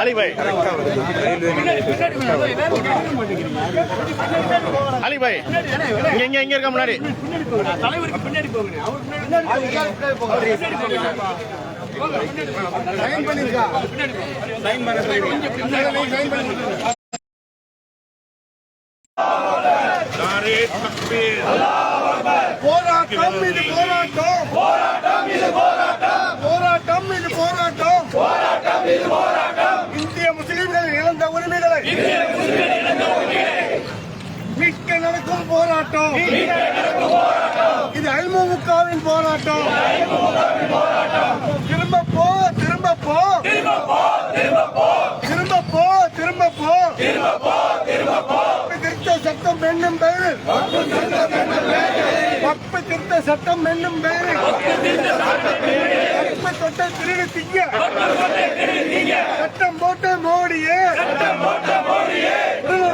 அலி பாய் அலி பாய் இங்க இங்க இங்க இருக்க முன்னாடி? போராட்டம் இது போராட்டம். போராட்டம் இது போராட்டம். போராட்டம் இது போராட்டம். போராட்டம் இது போராட்டம். இந்திய முஸ்லிம்கள் இழந்த உரிமைகளை மீட்க நடக்கும் போராட்டம். இது ஐமுகவின் போராட்டம். திரும்ப போ திரும்ப போ. திரும்ப போ திரும்ப போ. திருத்த சட்டம் என்னும் பெயரில் வக்பு திருத்த சட்டம் என்னும் பெயரில் வக்பு தொட்டை திருடி திங்க சட்டம் போட்ட மோடியே.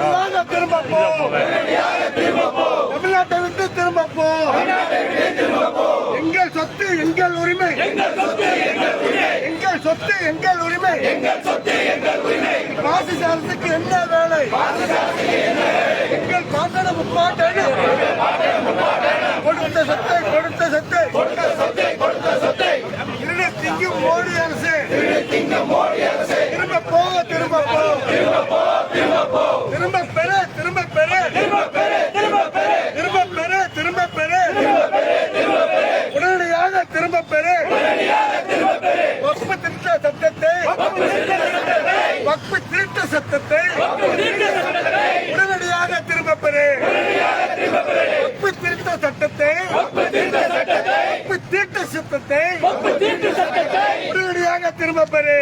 தமிழ்நாடு திரும்ப போ தமிழ்நாட்டை விட்டு திரும்ப போ எங்கள் சொத்து எங்கள் உரிமை. எங்கள் சொத்து எங்கள் உரிமை. பாசிச அரசுக்கு என்ன வேலை? எங்கள் பாசன முப்பாட்டன. கொடுத்த சொத்தை கொடுத்த சொத்தை. திருடி திங்கும் மோடி அரசு. திரும்ப போ திரும்ப போ. திரும்ப பெற திரும்ப பெற திரும்ப பெற திரும்ப பெற உடனடியாக திரும்ப பெற வக்பு திருத்த சட்டத்தை வக்பு திருத்த சட்டத்தை உடனடியாக திரும்ப பெறு வக்பு திருத்த சட்டத்தை வக்பு திருத்த சட்டத்தை உடனடியாக திரும்ப பெறு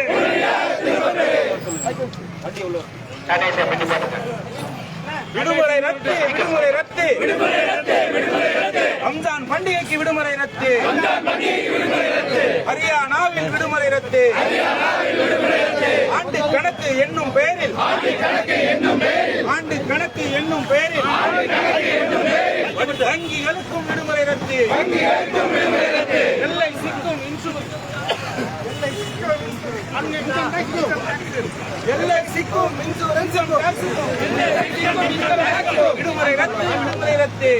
விடுமுறை ரத்து விடுமுறை ரத்து ரம்ஜான் பண்டிகைக்கு விடுமுறை ரத்து ஹரியானாவில் விடுமுறை ரத்து ஆண்டு கணக்கு என்னும் பெயரில் ஆண்டு கணக்கு என்னும் பெயரில் வங்கிகளுக்கும் விடுமுறை ரத்து. எல்லை சிக்கும் இன்சூரன்ஸ். எல்லை சிக்கும் இன்சூரன்ஸ். விடுமுறை ரத்து விடுமுறை ரத்து.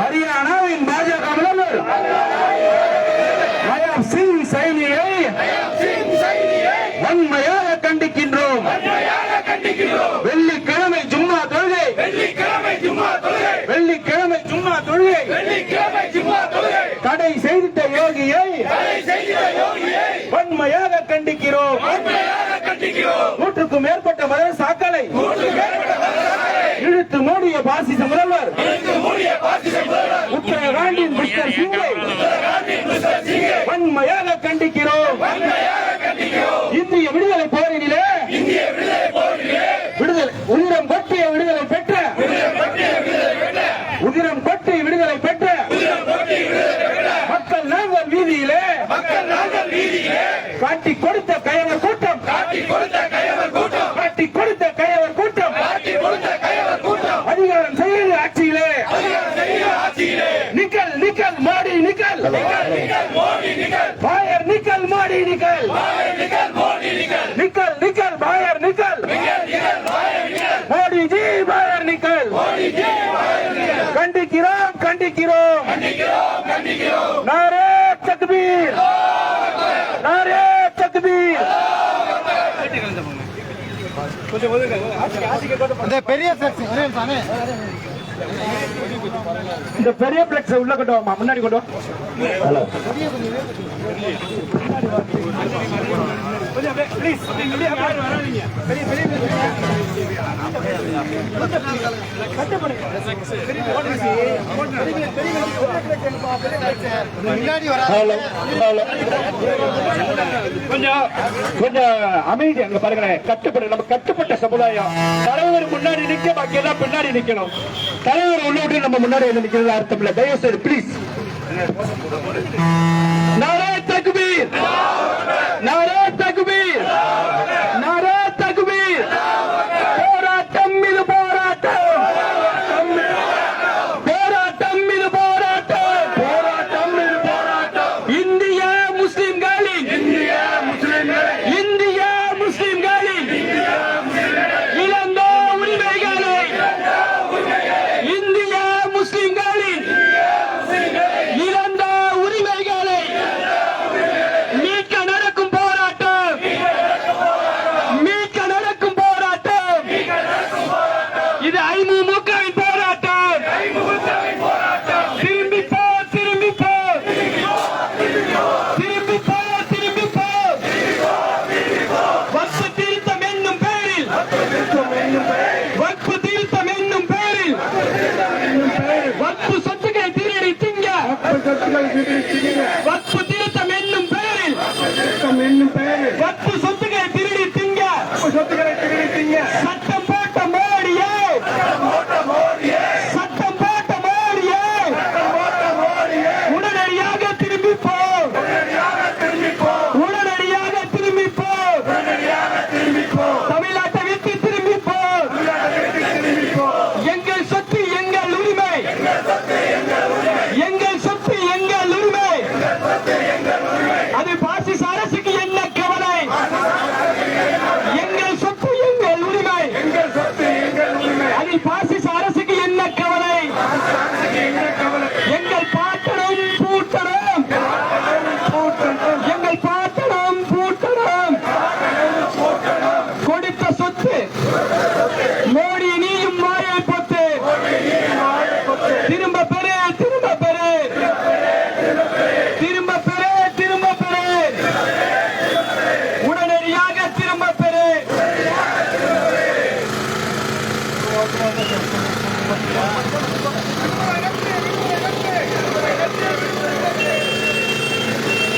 ஹரியானாவின் பாஜக முதல்வர். மயம் சிங் சைனியை கண்டிக்கின்றோம் வெள்ளிக்கிழமை ஜும்மா தொழுகை. வெள்ளிக்கிழமை ஜும்மா தொழுகை. தடை செய்திட்ட யோகியை வன்மையாக கண்டிக்கிறோம். நூற்றுக்கும் மேற்பட்ட மதரசாக்களை இழுத்து மூடிய பாசிச முதல்வர் உத்தரகாண்டின் மிஸ்டர் சிங்கை வன்மையாக கண்டிக்கிறோம் இந்திய விடுதலை போரினிலே விடுதலை உதிரம் கொட்டிய விடுதலை பெற்ற உதிரம் கொட்டி விடுதலை பெற்ற மக்கள் நாங்கள் வீதியிலே காட்டி கொடுத்த கயவர் கூட்டம் காட்டி கொடுத்த கயவர் கூட்டம் அதிகாரம் செய்யுது ஆட்சியிலே நிக்கல் நிக்கல் மோடி நிக்கல் பாயர் நிக்கல் மோடி நிக்கல் நிக்கல் நிக்கல் பாயர் நிக்கல் மோடி ஜி பாயர் நிக்கல் கண்டிக்கிறோம் கண்டிக்கிறோம் நாரே தக்பீர் நாரே தக்பீர் பெரிய செக்ஷன் இந்த பெரிய பிளெக்ஸ் உள்ள கொண்டு வாமா முன்னாடி கொண்டு வா. கொஞ்சம் கொஞ்சம் கொஞ்சம் அமைதி அங்க பாருங்களேன். கட்டுப்பட நம்ம கட்டுப்பட்ட சமுதாயம். தலைவர் முன்னாடி நிக்க பாக்கி எல்லாம் பின்னாடி நிக்கணும். தலைவர் உள்ள விட்டு நம்ம முன்னாடி வந்து நிக்கிறது அர்த்தம் இல்ல. தயவு செய்து ப்ளீஸ் நாரே தக்பீர் நாரே தக்பீர் நாரே தக்பீர் போராட்டம் இது போராட்டம் இது ஐமுகவின் போராட்டம் திரும்பி போ திரும்பி போ திரும்பி போ திரும்பி போ வக்பு திருத்தம் என்னும் பெயரில் வக்பு திருத்தம் என்னும் பெயரில் வக்பு சொத்துக்களை திருடி திங்க வக்பு திருத்தம் என்னும் பெயரில் வக்பு சொத்துக்களை திருடி திங்க சொத்துக்களை திருடிட்டீங்க சட்டம் போட்ட மோடியே சட்டம் போட்ட மோடியே உடனடியாக திரும்பி போ உடனடியாக திரும்பி போ தமிழ்நாட்டை விட்டு திரும்பி போ எங்கள் சொத்து எங்கள் உரிமை எங்கள் சொத்து எங்கள் உரிமை அது பாசிச அரசுக்கு என்ன கவலை எங்கள் சொத்து எங்கள் உரிமை எங்கள் சொத்து எங்கள் உரிமை அதில் பாசிச அரசுக்கு என்ன கவலை எங்கள் பாட்டனும் பூட்டனும் எங்கள் பாட்டனும் பூட்டனும் கொடுத்த சொத்து மோடி நீயும் மாயை பொத்து திரும்ப பெறு திரும்ப பெறு திரும்ப பெறு திரும்ப பெறு உடனடியாக திரும்ப பெறு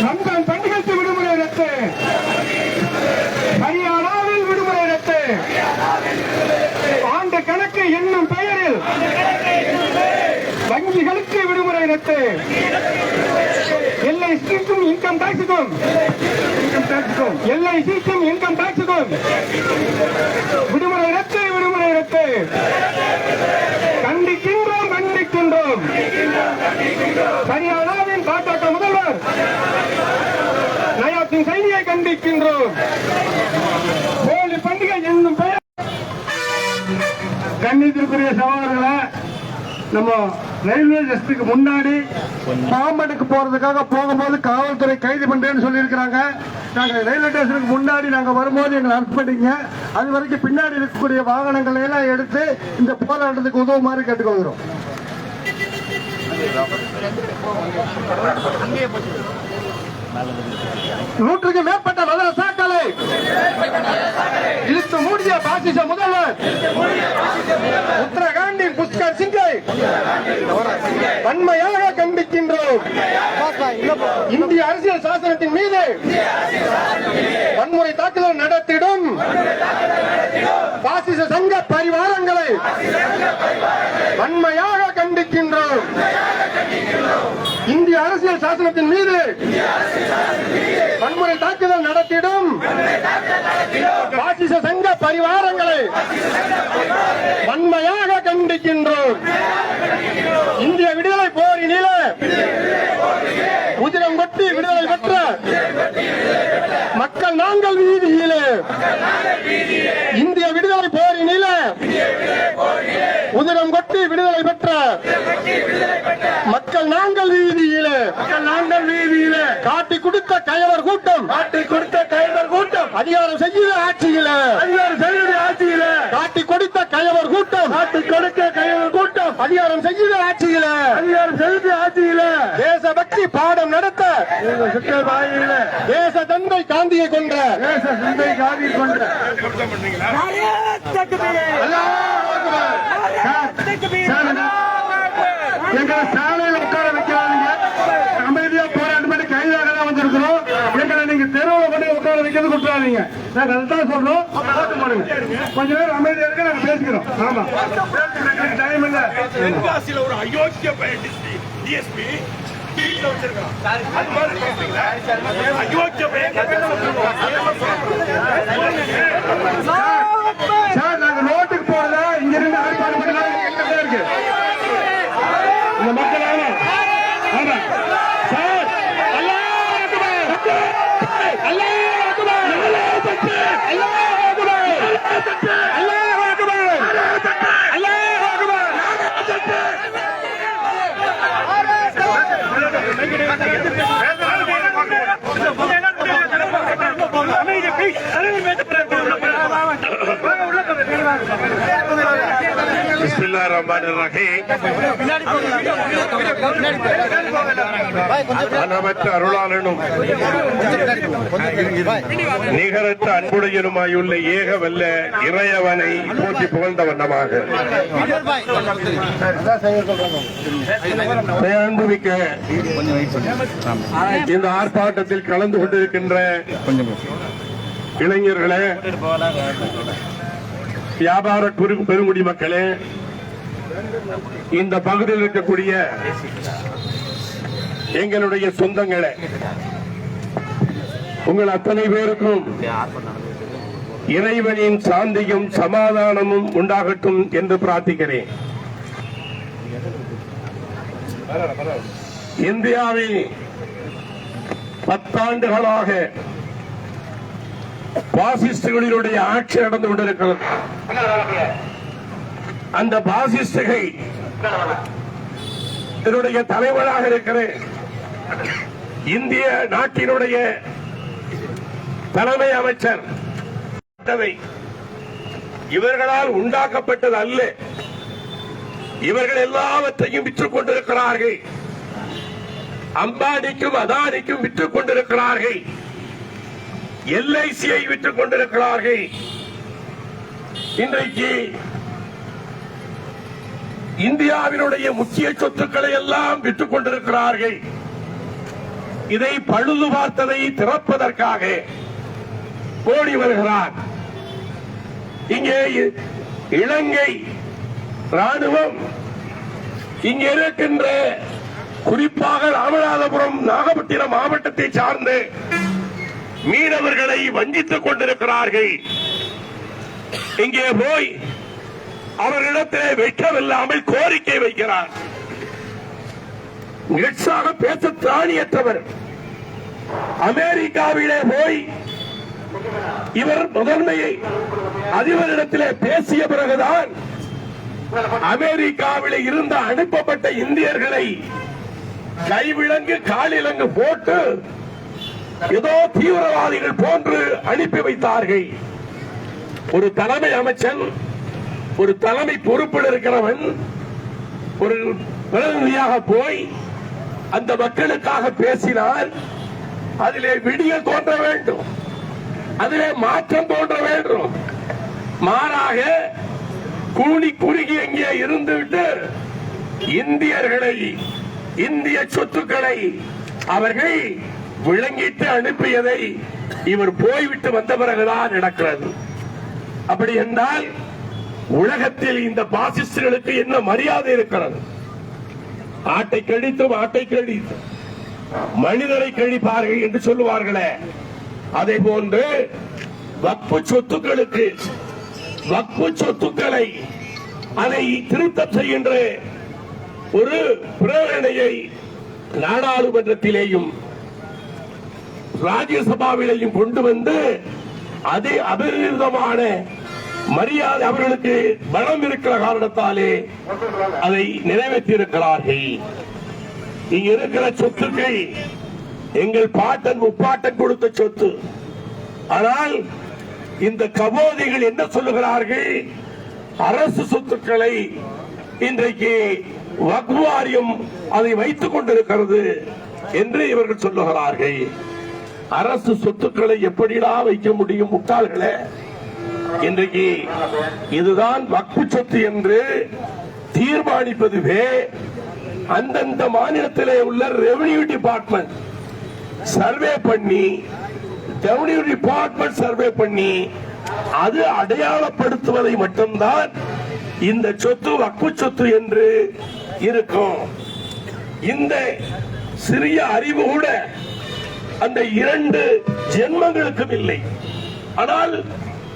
ரம்ஜான் பண்டிகைக்கு விடுமுறை ரத்து ஹரியானாவில் விடுமுறை ரத்து ஆண்டு கணக்கு என்னும் பெயரில் வங்கிகளுக்கு விடுமுறை ரத்து எல்ஐசிக்கும் இன்கம் டாக்ஸுக்கும் இன்கம் டாக்ஸுக்கும் எல்ஐசிக்கும் இன்கம் டாக்ஸுக்கும். விடுமுறை ரத்து விடுமுறை ரத்து கண்டிக்கின்றோம் கண்டிக்கின்றோம். ஹரியானாவின் பாஜக முதல்வர். நயாத்தின் சைனியை கண்டிக்கின்றோம். ஹோலி பண்டிகை என்னும் பெயர். கண்ணியத்திற்குரிய சவால்களை நம்ம ரயில்வே ஸ்டேஷனுக்கு முன்னாடி பாம்பனுக்கு போறதுக்காக போகும்போது காவல்துறை கைது பண்றேன்னு சொல்லியிருக்கிறாங்க. நாங்கள் ரயில்வே ஸ்டேஷனுக்கு முன்னாடி நாங்கள் வரும்போது எங்களை அரெஸ்ட் பண்ணிங்க. அது வரைக்கும் பின்னாடி இருக்கக்கூடிய வாகனங்களை எல்லாம் எடுத்து இந்த போராட்டத்துக்கு உதவுமாறு கேட்டுக்கொள்கிறோம். நூற்றுக்கு மேற்பட்ட மதரசாக்களை இழுத்து மூடிய பாசிச முதல்வர். உத்தரகாண்டின் புஷ்கர் சிங்கை. வன்மையாக கண்டிக்கின்றோம். இந்திய அரசியல் சாசனத்தின் மீது வன்முறை தாக்குதல் நடத்திடும். பாசிச சங்க பரிவாரங்களை வன்மையாக கண்டிக்கின்றோம். இந்திய அரசியல் சாசனத்தின் மீது வன்முறை தாக்குதல் நடத்திடும். பாசிச சங்க பரிவாரங்களை வன்மையாக கண்டிக்கின்றோம் இந்திய விடுதலை போரினில உதிரம் கொட்டி விடுதலை பெற்ற மக்கள் நாங்கள் வீதியிலே இந்திய விடுதலை போரினில உதிரம் கொட்டி விடுதலை பெற்ற மக்கள் நாங்கள் வீதியிலே மக்கள் நாங்கள் வீதியிலே. காட்டி கொடுத்த கயவர் கூட்டம். காட்டி கொடுத்த கயவர் கூட்டம். அதிகாரம் செய்யுத ஆட்சியில. அதிகாரம் செய்யுத ஆட்சியில. காட்டி கொடுத்த கயவர் கூட்டம். காட்டி கொடுத்த கயவர் கூட்டம். அதிகாரம் செய்யுத ஆட்சியில. அதிகாரம் செய்யுத ஆட்சியில. தேசபக்தி பாடம் நடத்த. தேச தந்தை காந்தியை கொன்ற. தேச தந்தை காந்தியை கொன்ற. எங்களை சாலையில் உட்கார வைக்கிறாங்க அமைதியா போராட்டம் பண்ணி கைதாக தான் வந்திருக்கிறோம். எங்களை நீங்க தெருவில் பண்ணி உட்கார வைக்கிறது கொடுத்துறாதீங்க நாங்க அதுதான் சொல்றோம் கொஞ்ச நேரம் அமைதியா இருக்க நாங்க பேசிக்கிறோம். ஆமா. டைம் இல்ல. தென்காசியில ஒரு அயோக்கிய பயன் டிஎஸ்பி அயோக்கிய பயன் சார் நாங்க ரோட்டுக்கு போறதா இங்க இருந்து ஆர்ப்பாட்டம் பண்ணலாம் எங்க இருக்கு இந்த மக்கள் ஆமா ஆமா சார் அல்லாஹ் அக்பர் அல்லாஹ் அக்பர் அல்லாஹ் அக்பர் அல்லாஹ் அக்பர் அல்லாஹ் அக்பர் அமைதி பிஸ்மில்லா ரஹ்மான் ரஹீம். அனவற்ற அருளாளனும் நிகரற்ற அன்புடையனுமாயுள்ள ஏக வல்ல இறையவனை போற்றி புகழ்ந்த வண்ணமாக. அன்புமிக்க இந்த ஆர்ப்பாட்டத்தில் கலந்து கொண்டிருக்கின்ற இளைஞர்களே வியாபார பெருங்குடி மக்களே இந்த பகுதியில் இருக்கக்கூடிய எங்களுடைய சொந்தங்களே உங்கள் அத்தனை பேருக்கும் இறைவனின் சாந்தியும் சமாதானமும் உண்டாகட்டும் என்று பிரார்த்திக்கிறேன். இந்தியாவில் பத்தாண்டுகளாக பாசிஸ்டுகளினுடைய ஆட்சி நடந்து கொண்டிருக்கிறது. அந்த பாசிஸ்டுகை இதனுடைய தலைவராக இருக்கிற இந்திய நாட்டினுடைய தலைமை அமைச்சர் இவர்களால் உண்டாக்கப்பட்டது அல்ல. இவர்கள் எல்லாவற்றையும் விற்றுக் கொண்டிருக்கிறார்கள். அம்பானிக்கும் அதானிக்கும் விற்றுக் கொண்டிருக்கிறார்கள். எல்ஐசியை விற்றுக் கொண்டிருக்கிறார்கள். இன்றைக்கு இந்தியாவினுடைய முக்கிய சொத்துக்களை எல்லாம் விற்றுக் கொண்டிருக்கிறார்கள். இதை பழுது பார்த்ததை திறப்பதற்காக ஓடி வருகிறார். இங்கே இலங்கை ராணுவம் இங்கே இருக்கின்ற குறிப்பாக ராமநாதபுரம் நாகப்பட்டினம் மாவட்டத்தை சார்ந்து மீனவர்களை வஞ்சித்துக் கொண்டிருக்கிறார்கள். இங்கே போய் அவர்களிடத்திலே வெட்கமில்லாமல் கோரிக்கை வைக்கிறார். நிகழ்ச்சியாக பேச திராணியற்றவர் அமெரிக்காவிலே போய் இவர் முதன்மையை அதிபரிடத்திலே பேசிய பிறகுதான் அமெரிக்காவில் இருந்து அனுப்பப்பட்ட இந்தியர்களை கைவிலங்கு காலிலங்கு போட்டு ஏதோ தீவிரவாதிகள் போன்று அனுப்பி வைத்தார்கள். ஒரு தலைமை அமைச்சன் ஒரு தலைமை பொறுப்பில் இருக்கிறவன் ஒரு பிரதிநிதியாக போய் அந்த மக்களுக்காக பேசினால் அதிலே விடியல் தோன்ற வேண்டும். அதிலே மாற்றம் தோன்ற வேண்டும். மாறாக கூலி குறுகி எங்கே இருந்துவிட்டு இந்தியர்களை இந்திய சொத்துக்களை அவர்கள் விளங்கிட்டு அனுப்பியதை இவர் போய்விட்டு வந்த பிறகுதான் நடக்கிறது. அப்படி என்றால் உலகத்தில் இந்த பாசிஸ்டுகளுக்கு என்ன மரியாதை இருக்கிறது? ஆட்டை கழித்து ஆட்டை கழித்து மனிதரை கழிப்பார்கள் என்று சொல்லுவார்களே. அதே போன்று வக்பு சொத்துக்களுக்கு வக்பு சொத்துக்களை அதை திருத்தம் செய்கின்ற ஒரு பிரேரணையை நாடாளுமன்றத்திலேயும் ராஜ்யசபாவிலையும் கொண்டு வந்து அதே அபரிதமான மரியாதை அவர்களுக்கு பலம் இருக்கிற காரணத்தாலே அதை நிறைவேற்றியிருக்கிறார்கள். இங்க இருக்கிற சொத்துக்கள் எங்கள் பாட்டன் முப்பாட்டன் கொடுத்த சொத்து. ஆனால் இந்த கபோதிகள் என்ன சொல்லுகிறார்கள்? அரசு சொத்துக்களை இன்றைக்கு வக்வாரியம் வாரியம் அதை வைத்துக் கொண்டிருக்கிறது என்று இவர்கள் சொல்லுகிறார்கள். அரசு சொத்துக்களை எப்படிடா வைக்க முடியும் முட்டாள்களே? இன்றைக்கு இதுதான் வக்பு சொத்து என்று தீர்மானிப்பதுவே அந்தந்த மாநிலத்திலே உள்ள ரெவன்யூ டிபார்ட்மெண்ட் சர்வே பண்ணி ரெவன்யூ டிபார்ட்மெண்ட் சர்வே பண்ணி அது அடையாளப்படுத்துவதை மட்டும்தான் இந்த சொத்து வக்பு சொத்து என்று இருக்கும். இந்த சிறிய அறிவு கூட அந்த இரண்டு ஜென்மங்களுக்கும் இல்லை. ஆனால்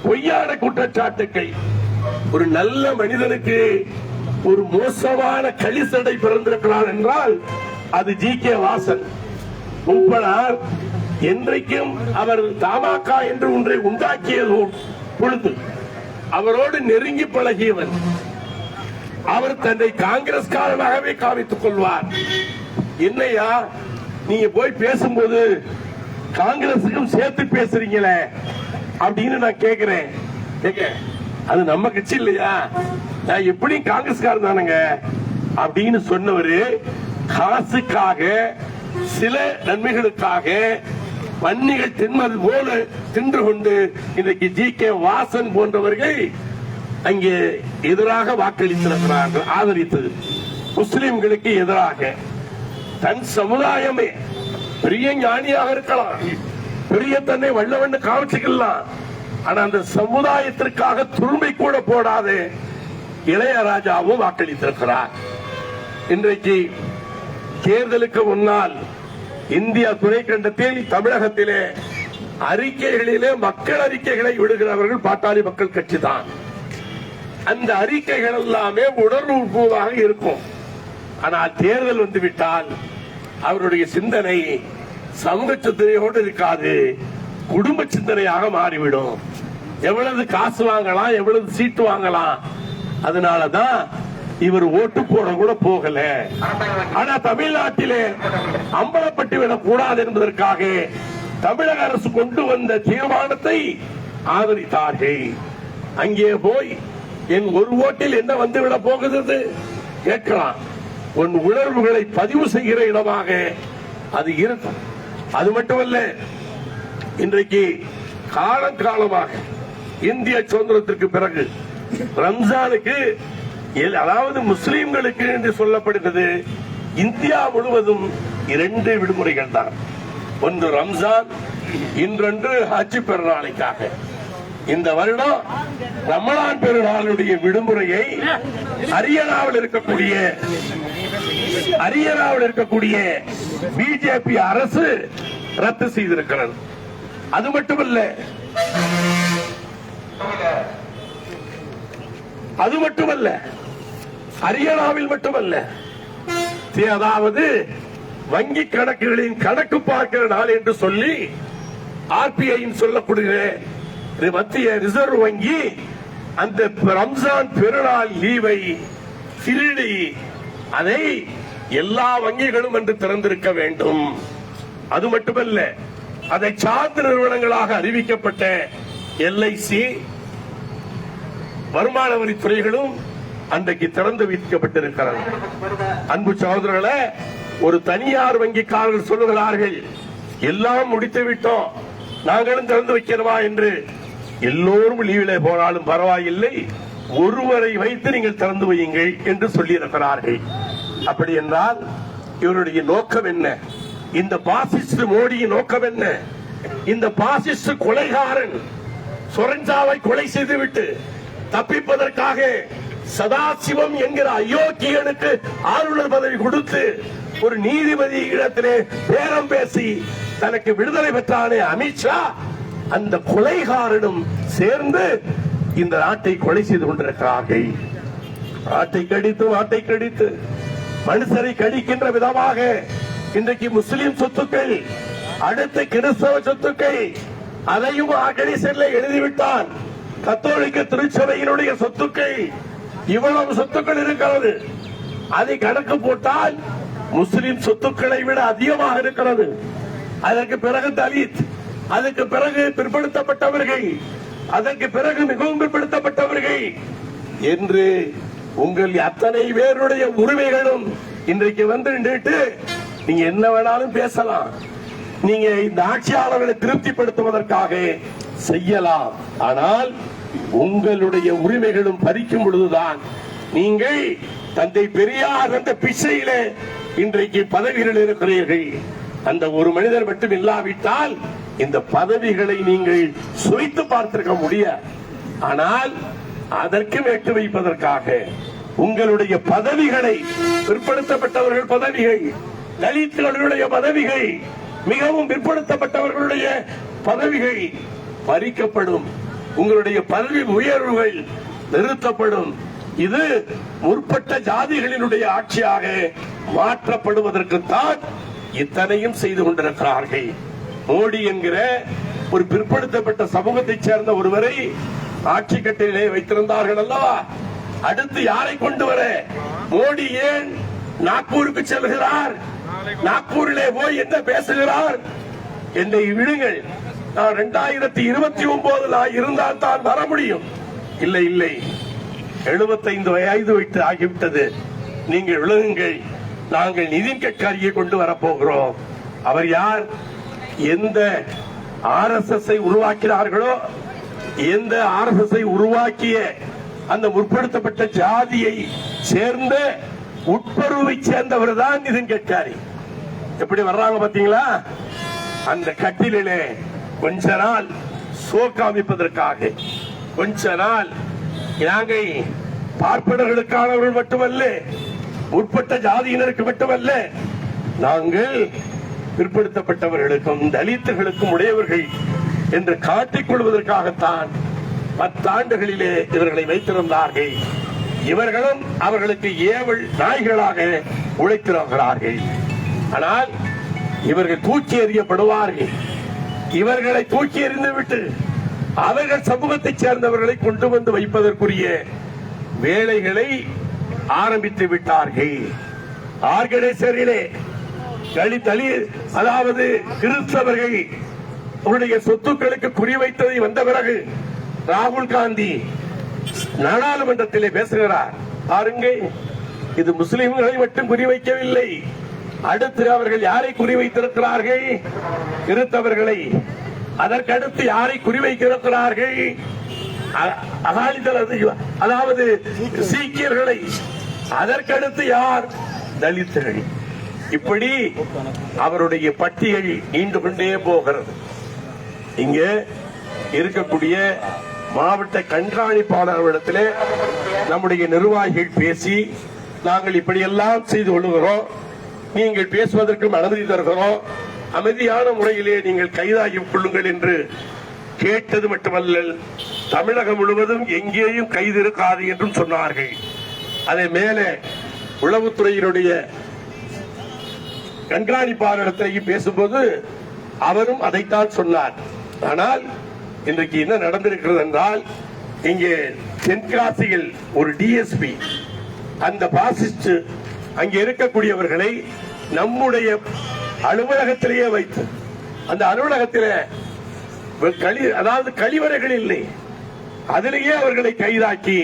பொய்யான குற்றச்சாட்டுக்கள் ஒரு நல்ல மனிதனுக்கு ஒரு மோசமான களிசடை பிறந்திருக்கிறார் என்றால் அது ஜி கே வாசன். உப்பனார் என்றைக்கும் அவர் தமாக என்று ஒன்றை உண்டாக்கியது பொழுது அவரோடு நெருங்கி பழகியவன். அவர் தன்னை காங்கிரஸ்காரனாகவே காமித்துக் கொள்வார். என்னையா? நீங்க போய் பேசும்போது காங்கிரசுக்கும் சேர்த்து பேசுறீங்களே அப்படின்னு நான் கேக்குறேன். கேக்க? அது நம்ம கட்சி இல்லையா? நான் எப்படி காங்கிரஸ்காரன் தானுங்க. அப்படின்னு சொன்னவரு காசுக்காக சில நன்மைகளுக்காக பன்னிகள் தின்மது போல தின்று கொண்டு இன்றைக்கு ஜி. கே. வாசன் போன்றவர்கள் அங்கே எதிராக வாக்களித்திருக்கிறார்கள் ஆதரித்தது. முஸ்லிம்களுக்கு எதிராக. தன் சமுதாயமே பெரிய ஞானியாக இருக்கலாம். பெரிய தன்னை வல்லவன் காமிச்சுக்கலாம். ஆனா அந்த சமுதாயத்திற்காக துரும்பை கூட போடாது இளையராஜாவும் வாக்களித்திருக்கிறார். இன்றைக்கு தேர்தலுக்கு முன்னால் இந்தியா துணைக்கண்டத்தில் தமிழகத்திலே அறிக்கைகளிலே மக்கள் அறிக்கைகளை விடுகிறவர்கள் பாட்டாளி மக்கள் கட்சி தான் அந்த அறிக்கைகள் எல்லாமே உணர்வுபூர்வமாக இருக்கும். ஆனால் தேர்தல் வந்து விட்டால் அவருடைய சிந்தனை சமூக சிந்தனையோடு இருக்காது. குடும்ப சிந்தனையாக மாறிவிடும். எவ்வளவு காசு வாங்கலாம் எவ்வளவு சீட்டு வாங்கலாம். அதனாலதான் இவர் ஓட்டு போட கூட போகல. ஆனா தமிழ்நாட்டிலே அம்பலப்பட்டு விடக் கூடாது என்பதற்காக தமிழக அரசு கொண்டு வந்த தீர்மானத்தை ஆதரித்தார்கள். அங்கே போய் என் ஒரு ஓட்டில் என்ன வந்து விட போகிறது? கேட்கலாம். உன் உணர்வுகளை பதிவு செய்கிற இடமாக அது இருக்கும். அது மட்டுமல்ல இன்றைக்கு காலம் காலமாக இந்திய சுதந்திரத்திற்கு பிறகு ரம்ஜானுக்கு அதாவது முஸ்லீம்களுக்கு என்று சொல்லப்படுகிறது இந்தியா முழுவதும் இரண்டு விடுமுறைகள் தான். ஒன்று ரம்ஜான் இன்றொன்று ஹஜ் பெருநாளைக்காக இந்த வருடம் ரமலான் பெருநாளுடைய விடுமுறையை ஹரியானாவில் இருக்கக்கூடிய ஹரியானாவில் இருக்கக்கூடிய பிஜேபி அரசு ரத்து செய்திருக்கிறது. அது மட்டுமல்ல அது மட்டுமல்ல ஹரியானாவில் மட்டுமல்ல அதாவது வங்கி கணக்குகளின் கணக்கு பார்க்கிற நாள் என்று சொல்லி ஆர்பிஐ சொல்லக்கூடிய மத்திய ரிசர்வ் வங்கி அந்த ரம்ஜான் பெருநாள் லீவை திருடி அதை எல்லா வங்கிகளும் என்று திறந்திருக்க வேண்டும். அது மட்டுமல்ல அதை சார்ந்த நிறுவனங்களாக அறிவிக்கப்பட்ட எல்ஐசி வருமான வரித்துறைகளும் அன்றைக்கு திறந்து வைக்கப்பட்டிருக்கிறது. அன்பு சகோதரர்களே ஒரு தனியார் வங்கிக்காரர்கள் சொல்லுகிறார்கள் எல்லாம் முடித்து விட்டோம் நாங்களும் திறந்து வைக்கிறவா என்று எல்லோரும் லீவிலே போனாலும் பரவாயில்லை. ஒருவரை வைத்து நீங்கள் திறந்து வையுங்கள் என்று சொல்லியிருக்கிறார்கள். அப்படி என்றால் இவருடைய நோக்கம் என்ன? இந்த பாசிஸ்ட் மோடியின் நோக்கம் என்ன? இந்த பாசிஸ்ட் கொலைகாரன் சொரஞ்சாவை கொலை செய்துவிட்டு தப்பிப்பதற்காக சதாசிவம் என்கிற அயோக்கியனுக்கு ஆளுநர் பதவி கொடுத்து ஒரு நீதிபதி இடத்திலே பேரம் பேசி தனக்கு விடுதலை பெற்றானே அமித்ஷா அந்த கொலைகாரனும் சேர்ந்து இந்த நாட்டை கொலை செய்து கொண்டிருக்கிறார்கள். ஆட்டை கடித்து ஆட்டை கடித்து மனுஷரை கடிக்கின்ற விதமாக இன்றைக்கு முஸ்லிம் சொத்துக்கள் அடுத்து கிறிஸ்தவ சொத்துக்கள் அதையும் கணேசன்ல எழுதிவிட்டான். கத்தோலிக்க திருச்சபையினுடைய சொத்துக்கள் இவ்வளவு சொத்துக்கள் இருக்கிறது. அதை கணக்கு போட்டால் முஸ்லிம் சொத்துக்களை விட அதிகமாக இருக்கிறது. அதற்கு பிறகு தலித் அதுக்கு பிறகு பிற்படுத்தப்பட்டவர்கள் அதற்கு பிறகு மிகவும் பிற்படுத்தப்பட்டவர்கள். என்று உங்கள் அத்தனை பேருடைய உரிமைகளும் இன்றைக்கு வந்து நின்றுட்டு நீங்க என்ன வேணாலும் பேசலாம். நீங்க இந்த ஆட்சியாளர்களை திருப்திப்படுத்துவதற்காக செய்யலாம். ஆனால் உங்களுடைய உரிமைகளும் பறிக்கும் பொழுதுதான் நீங்கள் தந்தை பெரியார் அந்த பிச்சையில இன்றைக்கு பதவிகளில் இருக்கிறீர்கள். அந்த ஒரு மனிதர் மட்டும் இல்லாவிட்டால் இந்த பதவிகளை நீங்கள் சுவைத்து பார்த்திருக்க முடியாது ஆனால் அதற்கு வெட்டு வைப்பதற்காக உங்களுடைய பதவிகளை பிற்படுத்தப்பட்டவர்கள் பதவிகள் தலித்துகளுடைய பதவிகள் மிகவும் பிற்படுத்தப்பட்டவர்களுடைய பதவிகள் பறிக்கப்படும். உங்களுடைய பதவி உயர்வுகள் நிறுத்தப்படும். இது முற்பட்ட ஜாதிகளினுடைய ஆட்சியாக மாற்றப்படுவதற்குத்தான் இத்தனையும் செய்து கொண்டிருக்கிறார்கள். மோடி என்கிற ஒரு பிற்படுத்தப்பட்ட சமூகத்தை சேர்ந்த ஒருவரை ஆட்சி கட்டிலே வைத்திருந்தார்கள் அல்லவா? அடுத்து யாரை கொண்டு வர? மோடி ஏன் நாக்பூருக்கு செல்கிறார்? நாக்பூரிலே போய் என்ன பேசுகிறார்? என்னை விடுங்கள். நான் இரண்டாயிரத்தி இருபத்தி ஒன்பதுல இருந்தால் தான் வர முடியும். இல்லை இல்லை. 75 வயது வைத்து ஆகிவிட்டது. நீங்கள் விலகுங்கள். நாங்கள் நிதின் கட்காரியை கொண்டு வரப்போகிறோம். அவர் யார்? எந்த ஆர்எஸ்எஸ்ஐ உருவாக்கினார்களோ எந்த ஆர்எஸ்எஸ்ஐ உருவாக்கிய அந்த முற்படுத்தப்பட்ட ஜாதியை சேர்ந்த உட்பருவை சேர்ந்தவர் தான் நிதின் கட்காரி எப்படி வர்றாங்க பாத்தீங்களா அந்த கட்டிலே கொஞ்ச நாள் சோ காமிப்பதற்காக கொஞ்ச நாள் நாங்கள் பார்ப்பனர்களுக்கானவர்கள் மட்டுமல்ல உட்பட்ட ஜாதியினருக்கு மட்டுமல்ல நாங்கள் பிற்படுத்தப்பட்டவர்களுக்கும் தலித்துகளுக்கும் உடையவர்கள் என்று காட்டிக் கொள்வதற்காகத்தான் பத்தாண்டுகளிலே இவர்களை வைத்திருந்தார்கள். இவர்களும் அவர்களுக்கு ஏவல் நாய்களாக உழைத்திருக்கிறார்கள். ஆனால் இவர்கள் தூக்கி எறியப்படுவார்கள். இவர்களை தூக்கி எறிந்து விட்டு அவர்கள் சமூகத்தைச் சேர்ந்தவர்களை கொண்டு வந்து வைப்பதற்குரிய வேலைகளை ஆரம்பித்து விட்டார்கள். ஆர்கனைசரிலே தலி அதாவது கிறிஸ்தவர்கள் அவருடைய சொத்துக்களுக்கு குறிவைத்ததை வந்த பிறகு ராகுல் காந்தி நாடாளுமன்றத்திலே பேசுகிறார். பாருங்க இது முஸ்லிம்களை மட்டும் குறிவைக்கவில்லை அடுத்து அவர்கள் யாரை குறிவைத்திருக்கிறார்கள் கிறிஸ்தவர்களை. அதற்கடுத்து யாரை குறிவைத்திருக்கிறார்கள் அ- அது- அதாவது சீக்கியர்களை. அதற்கடுத்து யார்? தலித்துகள். இப்படி அவருடைய பட்டியல் நீண்டு கொண்டே போகிறது. இங்க இருக்கக்கூடிய மாவட்ட கண்காணிப்பாளர்களிடத்தில் நம்முடைய நிர்வாகிகள் பேசி நாங்கள் இப்படியெல்லாம் செய்து கொள்ளுகிறோம். நீங்கள் பேசுவதற்கும் அனுமதி தருகிறோம். அமைதியான முறையிலே நீங்கள் கைதாகி கொள்ளுங்கள் என்று கேட்டது மட்டுமல்ல தமிழகம் முழுவதும் எங்கேயும் கைது இருக்காது என்றும் சொன்னார்கள். அதை மேலே உளவுத்துறையினுடைய கண்காணிப்பாளரிடத்திலேயும் பேசும்போது அவரும் அதைத்தான் சொன்னார். ஆனால் இன்றைக்கு என்ன நடந்திருக்கிறது என்றால் இங்கே தென்காசியில் ஒரு டிஎஸ்பி அந்த பாசிஸ்ட் அங்கே இருக்கக்கூடியவர்களை நம்முடைய அலுவலகத்திலேயே வைத்து அந்த அலுவலகத்தில் கழி அதாவது கழிவறைகள் இல்லை. அதிலேயே அவர்களை கைதாக்கி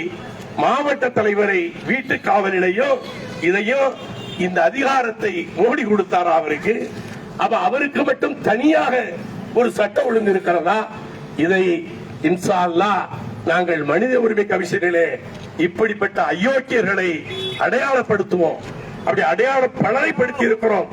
மாவட்ட தலைவரை வீட்டு காவலிலையும் இதையும் இந்த அதிகாரத்தை மோடி கொடுத்தாரா அவருக்கு? அப்ப அவருக்கு மட்டும் தனியாக ஒரு சட்ட ஒழுங்கு இருக்கிறதா? இதை இன்சால்லா அல்லாஹ் நாங்கள் மனித உரிமை கமிஷனிலே இப்படிப்பட்ட அயோக்கியர்களை அடையாளப்படுத்துவோம். அப்படி அடையாள பலரைப்படுத்தி இருக்கிறோம்.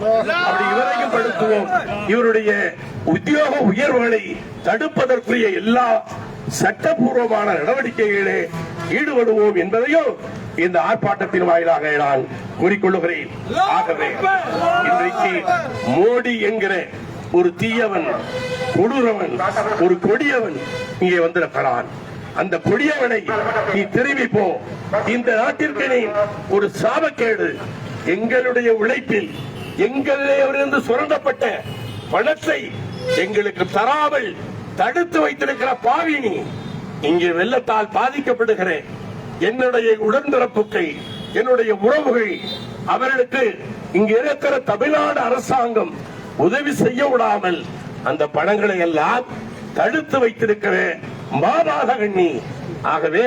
அப்படி இவரையும் படுத்துவோம். இவருடைய உத்தியோக உயர்வுகளை தடுப்பதற்குரிய எல்லா சட்டபூர்வமான நடவடிக்கைகளே ஈடுபடுவோம் என்பதையும் இந்த ஆர்ப்பாட்டத்தின் வாயிலாக நான் கூறிக்கொள்ளுகிறேன். ஆகவே இன்றைக்கு மோடி என்கிற ஒரு தீயவன் கொடூரவன் ஒரு கொடியவன் இங்கே வந்திருக்கிறான். அந்த கொடியவனை நீ திரும்பி போ. இந்த நாட்டிற்கு நீ ஒரு சாபக்கேடு. எங்களுடைய உழைப்பில் எங்களிலிருந்து சுரண்டப்பட்ட பணத்தை எங்களுக்கு தராமல் தடுத்து வைத்திருக்கிற பாவி நீ இங்கே வெள்ளத்தால் பாதிக்கப்படுகிறேன். என்னுடைய உடன்பிறப்புக்கை என்னுடைய உறவுகள் அவர்களுக்கு இங்க இருக்கிற தமிழ்நாடு அரசாங்கம் உதவி செய்ய விடாமல் அந்த பணங்களை எல்லாம் தடுத்து வைத்திருக்கிற மாபாதகண்ணி ஆகவே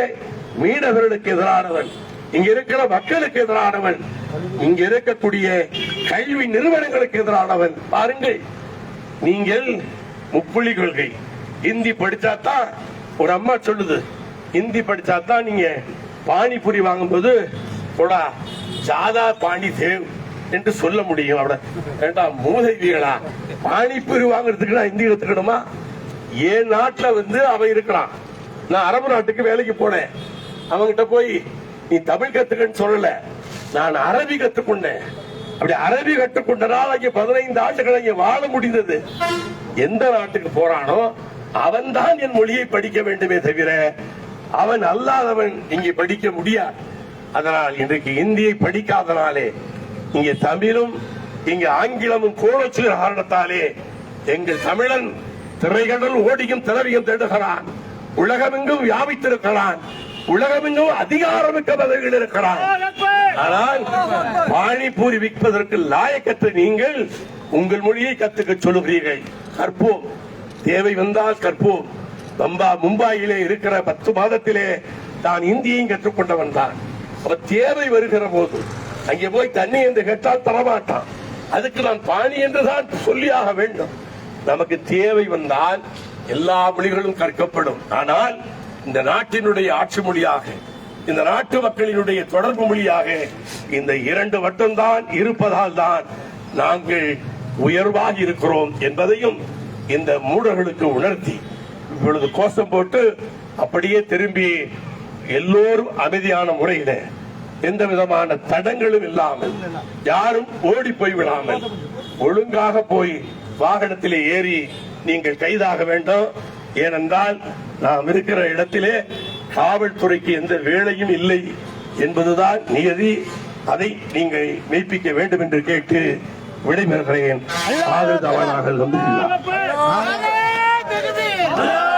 மீனவர்களுக்கு எதிரானவன் இங்க இருக்கிற மக்களுக்கு எதிரானவன் இங்க இருக்கக்கூடிய கல்வி நிறுவனங்களுக்கு எதிரானவன். பாருங்கள் நீங்கள் முப்புள்ளி கொள்கை. ஹிந்தி படிச்சாதான் ஒரு அம்மா சொல்லுது ஹிந்தி படிச்சாதான் நீங்க பானிபூரி வாங்கும்போது போடா ஜாதா பாண்டி தேவ் என்று சொல்ல முடியும் அவட ஏண்டா மூதேவிகளா பானிபூரி வாங்குறதுக்கு நான் ஹிந்தி கத்துக்கணுமா என் நாட்டுல வந்து அவன் இருக்கிறான். நான் அரபு நாட்டுக்கு வேலைக்கு போனேன். அவன்கிட்ட போய் நீ தமிழ் கத்துக்கன்னு சொல்லல. நான் அரபி கத்துக்கொண்டேன். அப்படி அரபி கற்றுக்கொண்டனால் அங்கே பதினைந்து ஆண்டுகள் அங்கே வாழ முடிந்தது. எந்த நாட்டுக்கு போறானோ அவன் தான் என் மொழியை படிக்க வேண்டுமே தவிர அவன் அல்லாதவன் இங்கே படிக்க முடியாது. அதனால் இன்றைக்கு இந்தியை படிக்காதனாலே இங்கே தமிழும் இங்கே ஆங்கிலமும் கோலச்சுகிற காரணத்தாலே எங்கள் தமிழன் திரைகடல் ஓடியும் திறவியும் தேடுகிறான். உலகமெங்கும் வியாபித்திருக்கிறான். உலகமெங்கும் அதிகாரமிக்க பதவிகள் இருக்கிறான். ஆனால் பானிபூரி விற்பதற்கு லாயக்கத்தை நீங்கள் உங்கள் மொழியை கத்துக்க சொல்லுகிறீர்கள். கற்போம். தேவை வந்தால் கற்போம். பம்பா மும்பாயிலே இருக்கிற பத்து மாதத்திலே தான் இந்தியையும் கற்றுக்கொண்டவன் தான். அப்ப தேவை வருகிற போது அங்கே போய் தண்ணி என்று கேட்டால் தரமாட்டான். அதுக்கு நான் பாணி என்றுதான் சொல்லியாக வேண்டும். நமக்கு தேவை வந்தால் எல்லா மொழிகளும் கற்கப்படும். ஆனால் இந்த நாட்டினுடைய ஆட்சி மொழியாக இந்த நாட்டு மக்களினுடைய தொடர்பு மொழியாக இந்த இரண்டு மட்டும்தான் இருப்பதால் தான் நாங்கள் உயர்வாக இருக்கிறோம் என்பதையும் இந்த மூடர்களுக்கு உணர்த்தி இப்பொழுது கோஷம் போட்டு அப்படியே திரும்பி எல்லோரும் அமைதியான முறையில எந்த விதமான தடங்களும் இல்லாமல் யாரும் ஓடி போய் விடாமல் ஒழுங்காக போய் வாகனத்திலே ஏறி நீங்கள் கைதாக வேண்டும். ஏனென்றால் நாம் இருக்கிற இடத்திலே காவல்துறைக்கு எந்த வேலையும் இல்லை என்பதுதான் நியதி. அதை நீங்கள் மெய்ப்பிக்க வேண்டும் என்று கேட்டு விடைபெறுகிறேன். ஆதரவு தவறாக আল্লাহ